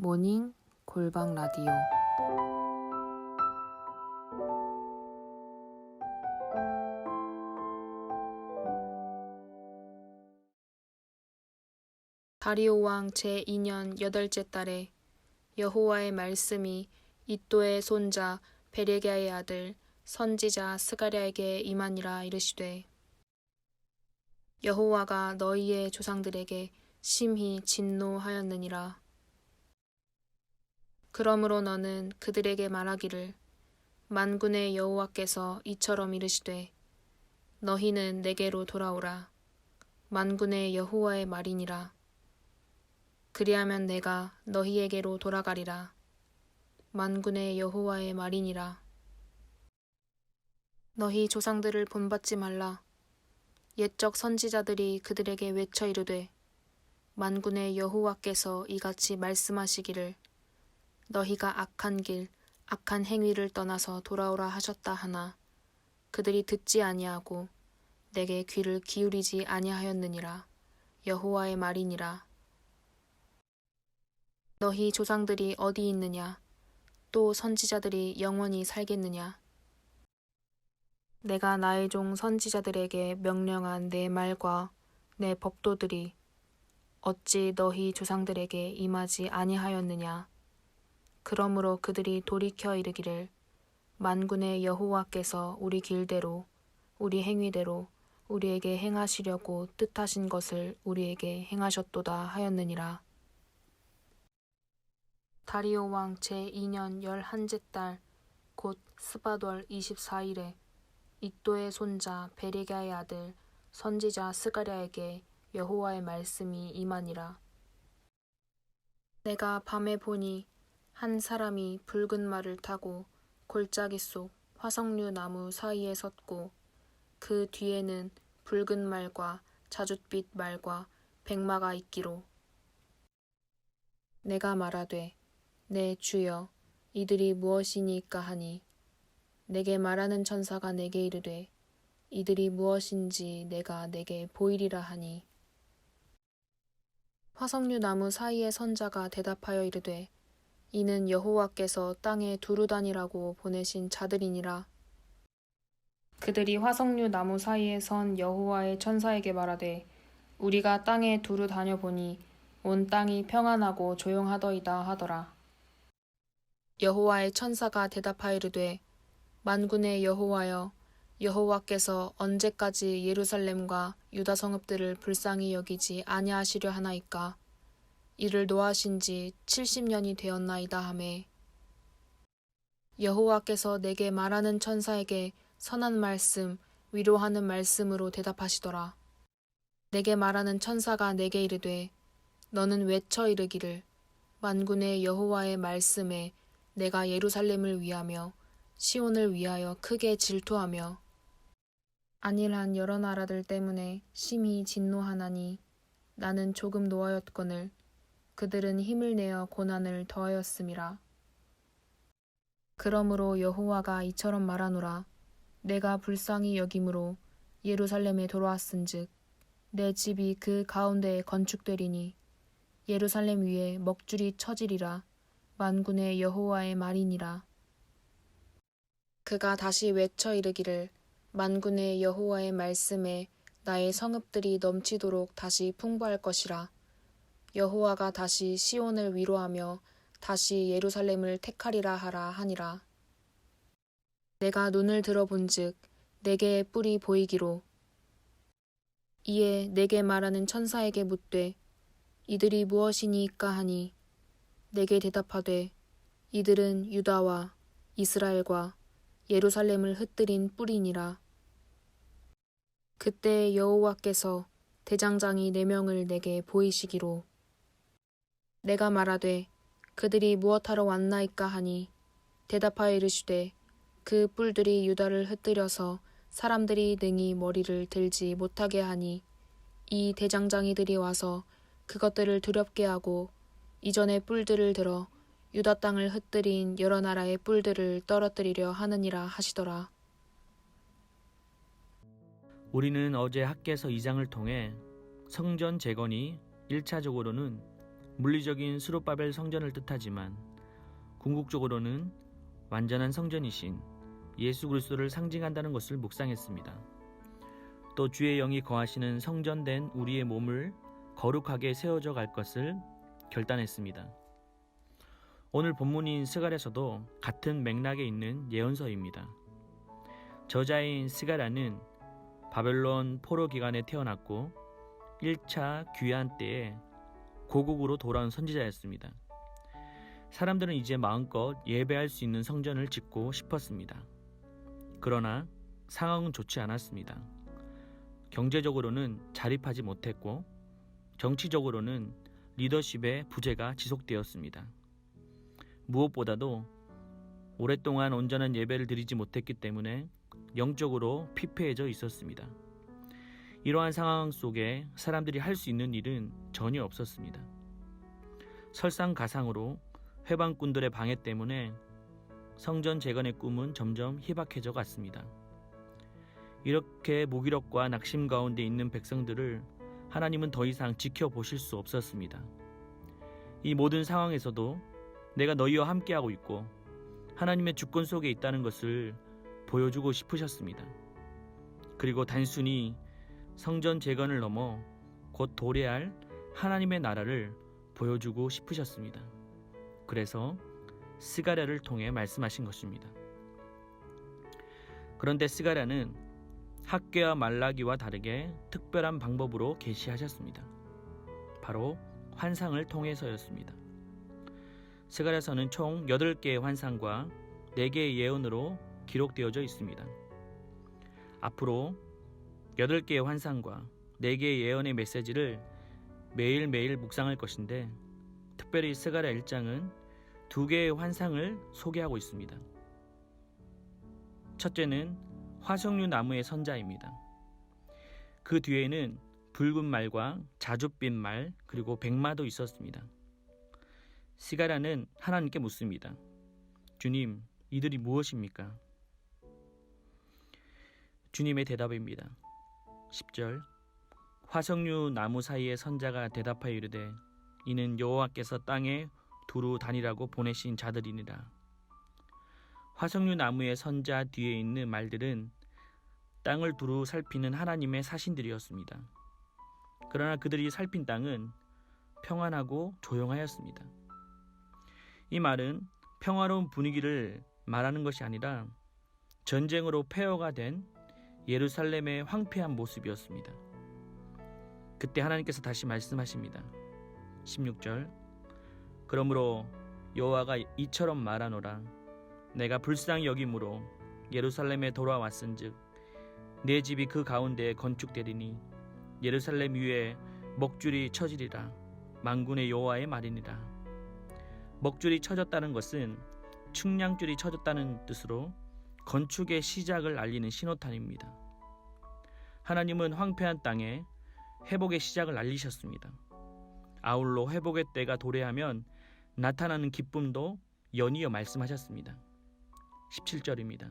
모닝 골방 라디오. 다리오 왕 제2년 여덟째 달에 여호와의 말씀이 이또의 손자 베레게의 아들 선지자 스가랴에게 임하니라 이르시되 여호와가 너희의 조상들에게 심히 진노하였느니라 그러므로 너는 그들에게 말하기를 만군의 여호와께서 이처럼 이르시되 너희는 내게로 돌아오라. 만군의 여호와의 말이니라. 그리하면 내가 너희에게로 돌아가리라. 만군의 여호와의 말이니라. 너희 조상들을 본받지 말라. 옛적 선지자들이 그들에게 외쳐 이르되 만군의 여호와께서 이같이 말씀하시기를 너희가 악한 길 악한 행위를 떠나서 돌아오라 하셨다 하나. 그들이 듣지 아니하고 내게 귀를 기울이지 아니하였느니라. 여호와의 말이니라. 너희 조상들이 어디 있느냐? 또 선지자들이 영원히 살겠느냐? 내가 나의 종 선지자들에게 명령한 내 말과 내 법도들이 어찌 너희 조상들에게 임하지 아니하였느냐 그러므로 그들이 돌이켜 이르기를 만군의 여호와께서 우리 길대로 우리 행위대로 우리에게 행하시려고 뜻하신 것을 우리에게 행하셨도다 하였느니라. 다리오 왕 제2년 열한째 달 곧 스바돌 24일에 이또의 손자 베리가의 아들 선지자 스가랴에게 여호와의 말씀이 임하니라. 내가 밤에 보니 한 사람이 붉은 말을 타고 골짜기 속 화석류 나무 사이에 섰고 그 뒤에는 붉은 말과 자줏빛 말과 백마가 있기로. 내가 말하되 내 주여 이들이 무엇이니까 하니? 내게 말하는 천사가 내게 이르되 이들이 무엇인지 내가 내게 보이리라 하니. 화석류 나무 사이의 선자가 대답하여 이르되 이는 여호와께서 땅에 두루 다니라고 보내신 자들이니라. 그들이 화석류 나무 사이에 선 여호와의 천사에게 말하되 우리가 땅에 두루 다녀 보니 온 땅이 평안하고 조용하더이다 하더라. 여호와의 천사가 대답하여 이르되 만군의 여호와여 여호와께서 언제까지 예루살렘과 유다 성읍들을 불쌍히 여기지 아니하시려 하나이까 이를 노하신 지 70년이 되었나이다 하매 여호와께서 내게 말하는 천사에게 선한 말씀 위로하는 말씀으로 대답하시더라. 내게 말하는 천사가 내게 이르되 너는 외쳐 이르기를 만군의 여호와의 말씀에 내가 예루살렘을 위하며 시온을 위하여 크게 질투하며 안일한 여러 나라들 때문에 심히 진노하나니 나는 조금 노하였거늘 그들은 힘을 내어 고난을 더하였음이라. 그러므로 여호와가 이처럼 말하노라. 내가 불쌍히 여김으로 예루살렘에 돌아왔은즉 내 집이 그 가운데에 건축되리니 예루살렘 위에 먹줄이 처지리라. 만군의 여호와의 말이니라. 그가 다시 외쳐 이르기를 만군의 여호와의 말씀에 나의 성읍들이 넘치도록 다시 풍부할 것이라. 여호와가 다시 시온을 위로하며 다시 예루살렘을 택하리라 하라 하니라. 내가 눈을 들어본즉 내게 뿔이 보이기로 이에 내게 말하는 천사에게 묻되 이들이 무엇이니까 하니 내게 대답하되 이들은 유다와 이스라엘과 예루살렘을 흩뜨린 뿔이니라. 그때 여호와께서 대장장이 네 명을 내게 보이시기로 내가 말하되 그들이 무엇하러 왔나이까 하니 대답하여 이르시되 그 뿔들이 유다를 흩뜨려서 사람들이 능히 머리를 들지 못하게 하니 이 대장장이들이 와서 그것들을 두렵게 하고 이전의 뿔들을 들어 유다 땅을 흩뜨린 여러 나라의 뿔들을 떨어뜨리려 하느니라 하시더라. 우리는 어제 학계서 2장을 통해 성전 재건이 1차적으로는 물리적인 스룹바벨 성전을 뜻하지만 궁극적으로는 완전한 성전이신 예수 그리스도를 상징한다는 것을 묵상했습니다. 또 주의 영이 거하시는 성전된 우리의 몸을 거룩하게 세워져 갈 것을 결단했습니다. 오늘 본문인 스갈에서도 같은 맥락에 있는 예언서입니다. 저자인 스가라는 바벨론 포로 기간에 태어났고 1차 귀환 때에 고국으로 돌아온 선지자였습니다. 사람들은 이제 마음껏 예배할 수 있는 성전을 짓고 싶었습니다. 그러나 상황은 좋지 않았습니다. 경제적으로는 자립하지 못했고 정치적으로는 리더십의 부재가 지속되었습니다. 무엇보다도 오랫동안 온전한 예배를 드리지 못했기 때문에 영적으로 피폐해져 있었습니다. 이러한 상황 속에 사람들이 할 수 있는 일은 전혀 없었습니다. 설상가상으로 회방꾼들의 방해 때문에 성전 재건의 꿈은 점점 희박해져 갔습니다. 이렇게 무기력과 낙심 가운데 있는 백성들을 하나님은 더 이상 지켜보실 수 없었습니다. 이 모든 상황에서도 내가 너희와 함께하고 있고 하나님의 주권 속에 있다는 것을 보여주고 싶으셨습니다. 그리고 단순히 성전 재건을 넘어 곧 도래할 하나님의 나라를 보여주고 싶으셨습니다. 그래서 스가랴를 통해 말씀하신 것입니다. 그런데 스가랴는 학계와 말라기와 다르게 특별한 방법으로 계시하셨습니다. 바로 환상을 통해서였습니다. 스가랴서는 총 8개의 환상과 4개의 예언으로 기록되어져 있습니다. 앞으로 8개의 환상과 4개의 예언의 메시지를 매일매일 묵상할 것인데 특별히 스가랴 1장은 두 개의 환상을 소개하고 있습니다. 첫째는 화석류 나무의 선자입니다. 그 뒤에는 붉은 말과 자줏빛 말 그리고 백마도 있었습니다. 시가라는 하나님께 묻습니다. 주님, 이들이 무엇입니까? 주님의 대답입니다. 10절 화석류 나무 사이의 선자가 대답하여 이르되 이는 여호와께서 땅에 두루 다니라고 보내신 자들이니라. 화석류 나무의 선자 뒤에 있는 말들은 땅을 두루 살피는 하나님의 사신들이었습니다. 그러나 그들이 살핀 땅은 평안하고 조용하였습니다. 이 말은 평화로운 분위기를 말하는 것이 아니라 전쟁으로 폐허가 된 예루살렘의 황폐한 모습이었습니다. 그때 하나님께서 다시 말씀하십니다. 16절 그러므로 여호와가 이처럼 말하노라 내가 불쌍히 여김으로 예루살렘에 돌아왔은즉 내 집이 그 가운데에 건축되리니 예루살렘 위에 먹줄이 쳐지리라 만군의 여호와의 말이니라 먹줄이 쳐졌다는 것은 측량줄이 쳐졌다는 뜻으로 건축의 시작을 알리는 신호탄입니다. 하나님은 황폐한 땅에 회복의 시작을 알리셨습니다. 아울러 회복의 때가 도래하면 나타나는 기쁨도 연이어 말씀하셨습니다. 17절입니다.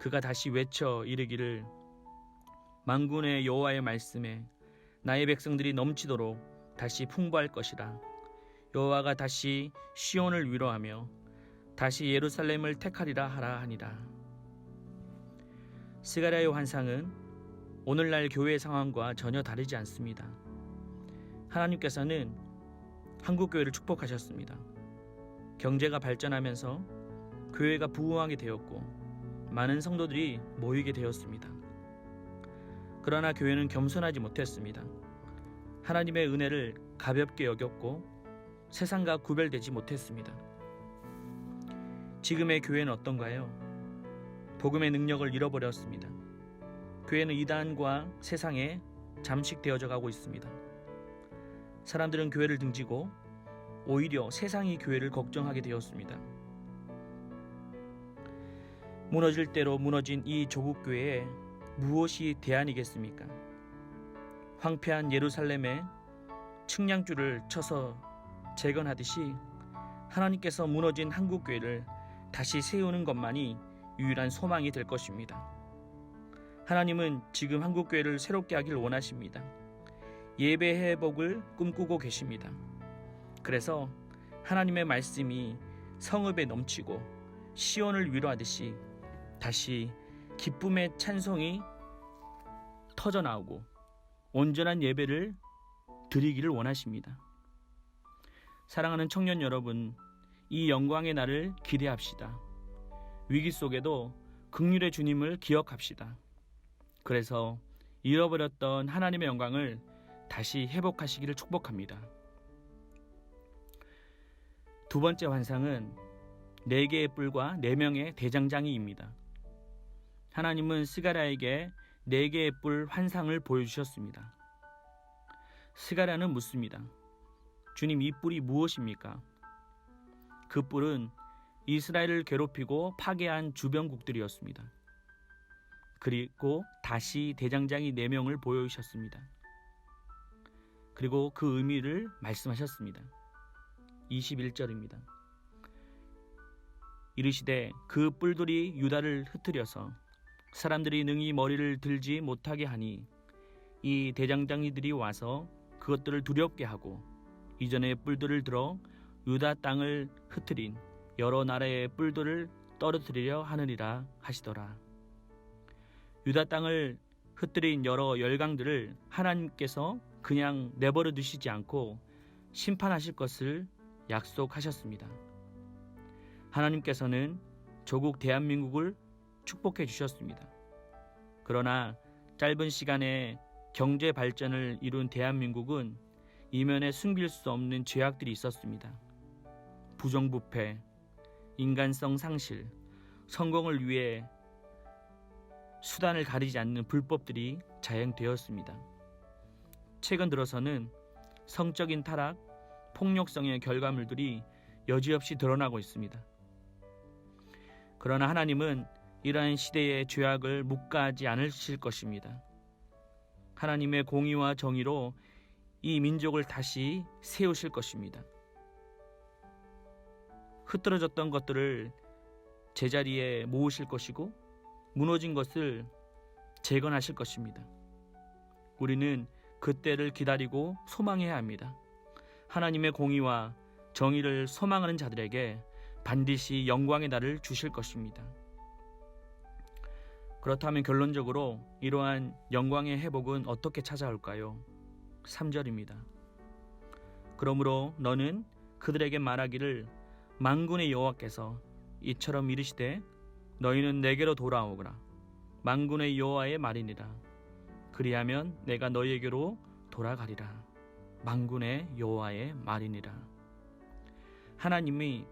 그가 다시 외쳐 이르기를 만군의 여호와의 말씀에 나의 백성들이 넘치도록 다시 풍부할 것이라 여호와가 다시 시온을 위로하며 다시 예루살렘을 택하리라 하라 하니라. 스가랴의 환상은 오늘날 교회의 상황과 전혀 다르지 않습니다. 하나님께서는 한국 교회를 축복하셨습니다. 경제가 발전하면서 교회가 부흥하게 되었고 많은 성도들이 모이게 되었습니다. 그러나 교회는 겸손하지 못했습니다. 하나님의 은혜를 가볍게 여겼고 세상과 구별되지 못했습니다. 지금의 교회는 어떤가요? 복음의 능력을 잃어버렸습니다. 교회는 이단과 세상에 잠식되어져 가고 있습니다. 사람들은 교회를 등지고 오히려 세상이 교회를 걱정하게 되었습니다. 무너질 대로 무너진 이 조국 교회에 무엇이 대안이겠습니까? 황폐한 예루살렘에 측량줄을 쳐서 재건하듯이 하나님께서 무너진 한국 교회를 다시 세우는 것만이 유일한 소망이 될 것입니다. 하나님은 지금 한국 교회를 새롭게 하길 원하십니다. 예배 회복을 꿈꾸고 계십니다. 그래서 하나님의 말씀이 성읍에 넘치고 시온을 위로하듯이 다시 기쁨의 찬송이 터져 나오고 온전한 예배를 드리기를 원하십니다. 사랑하는 청년 여러분, 이 영광의 날을 기대합시다. 위기 속에도 극률의 주님을 기억합시다. 그래서 잃어버렸던 하나님의 영광을 다시 회복하시기를 축복합니다. 두 번째 환상은 네 개의 뿔과 네 명의 대장장이입니다. 하나님은 스가랴에게 네 개의 뿔 환상을 보여주셨습니다. 스가랴는 묻습니다. 주님 이 뿔이 무엇입니까? 그 뿔은 이스라엘을 괴롭히고 파괴한 주변국들이었습니다. 그리고 다시 대장장이 네 명을 보여주셨습니다. 그리고 그 의미를 말씀하셨습니다. 21절입니다. 이르시되 그 뿔들이 유다를 흩뜨려서 사람들이 능히 머리를 들지 못하게 하니 이 대장장이들이 와서 그것들을 두렵게 하고 이전의 뿔들을 들어 유다 땅을 흩트린 여러 나라의 뿔들을 떨어뜨리려 하느니라 하시더라. 유다 땅을 흩뜨린 여러 열강들을 하나님께서 그냥 내버려 두시지 않고 심판하실 것을 약속하셨습니다. 하나님께서는 조국 대한민국을 축복해 주셨습니다. 그러나 짧은 시간에 경제 발전을 이룬 대한민국은 이면에 숨길 수 없는 죄악들이 있었습니다. 부정부패, 인간성 상실, 성공을 위해 수단을 가리지 않는 불법들이 자행되었습니다. 최근 들어서는 성적인 타락, 폭력성의 결과물들이 여지없이 드러나고 있습니다. 그러나 하나님은 이러한 시대의 죄악을 묵과하지 않으실 것입니다. 하나님의 공의와 정의로 이 민족을 다시 세우실 것입니다. 흐트러졌던 것들을 제자리에 모으실 것이고 무너진 것을 재건하실 것입니다. 우리는 그때를 기다리고 소망해야 합니다. 하나님의 공의와 정의를 소망하는 자들에게 반드시 영광의 날을 주실 것입니다. 그렇다면 결론적으로 이러한 영광의 회복은 어떻게 찾아올까요? 3절입니다. 그러므로 너는 그들에게 말하기를 망군의 여호와께서 이처럼 이르시되 너희는 내게로 돌아오거라 망군의 여호와의 말이니라 그리하면 내가 너희에게로 돌아가리라 망군의 여호와의 말이니라 하나님이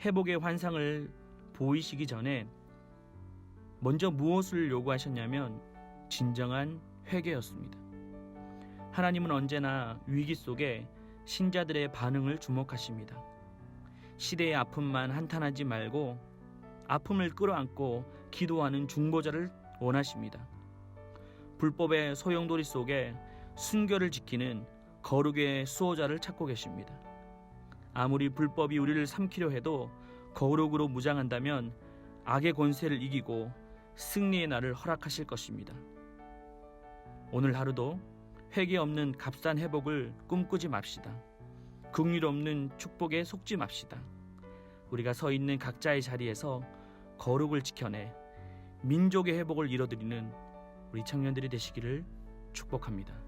회복의 환상을 보이시기 전에 먼저 무엇을 요구하셨냐면 진정한 회개였습니다. 하나님은 언제나 위기 속에 신자들의 반응을 주목하십니다. 시대의 아픔만 한탄하지 말고 아픔을 끌어안고 기도하는 중보자를 원하십니다. 불법의 소용돌이 속에 순결을 지키는 거룩의 수호자를 찾고 계십니다. 아무리 불법이 우리를 삼키려 해도 거룩으로 무장한다면 악의 권세를 이기고 승리의 날을 허락하실 것입니다. 오늘 하루도 회개 없는 값싼 회복을 꿈꾸지 맙시다. 긍휼 없는 축복에 속지 맙시다. 우리가 서 있는 각자의 자리에서 거룩을 지켜내 민족의 회복을 이뤄드리는 우리 청년들이 되시기를 축복합니다.